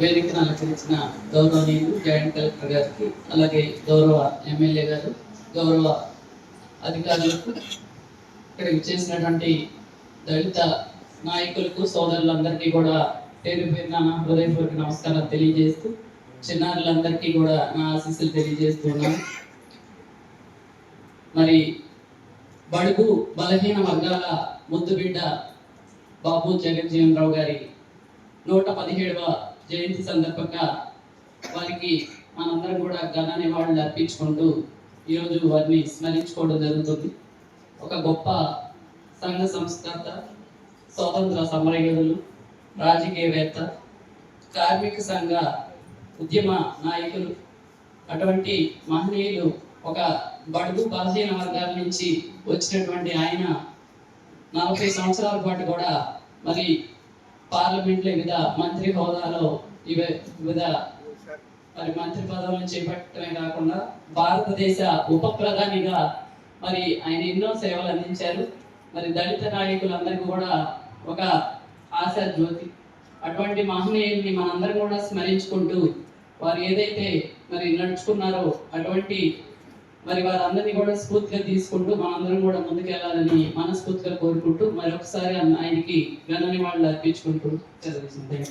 వేదికను అలంకరించిన గౌరవనీయులు జాయింట్ కలెక్టర్ గారికి అలాగే గౌరవ ఎమ్మెల్యే గారు గౌరవ అధికారులకు ఇక్కడ చేసినటువంటి దళిత నాయకులకు సోదరులందరికీ కూడా పేరు పేరున నా హృదయపూర్వక నమస్కారాలు తెలియజేస్తూ చిన్నారులందరికీ కూడా నా ఆశీస్సులు తెలియజేస్తున్నాను. మరి బడుగు బలహీన వర్గాల ముద్దుబిడ్డ బాబు జగజ్జీవన్ రావు గారి నూట పదిహేడవ జయంతి సందర్భంగా వారికి మనందరం కూడా ఘన నివాళులు అర్పించుకుంటూ ఈరోజు వారిని స్మరించుకోవడం జరుగుతుంది. ఒక గొప్ప సంఘ సంస్కర్త స్వాతంత్ర సమరయోధులు రాజకీయవేత్త కార్మిక సంఘ ఉద్యమ నాయకులు అటువంటి మహనీయులు ఒక బడుగు బలహీన వర్గాల నుంచి వచ్చినటువంటి ఆయన నలభై సంవత్సరాల పాటు కూడా మరి పార్లమెంట్లో వివిధ మంత్రి హోదాలో ఇవి వివిధ మరి మంత్రి పదవులను చేపట్టడమే కాకుండా భారతదేశ ఉప ప్రధానిగా మరి ఆయన ఎన్నో సేవలు అందించారు. మరి దళిత నాయకులందరికీ కూడా ఒక ఆశా జ్యోతి. అటువంటి మహనీయుల్ని మనందరం కూడా స్మరించుకుంటూ వారు ఏదైతే మరి నడుచుకున్నారో అటువంటి మరి వారందరినీ కూడా స్ఫూర్తిగా తీసుకుంటూ మనందరం కూడా ముందుకెళ్ళాలని మనస్ఫూర్తిగా కోరుకుంటూ మరొకసారి ఆయనకి ఘన నివాళులు అర్పించుకుంటూ చదివిస్తుంది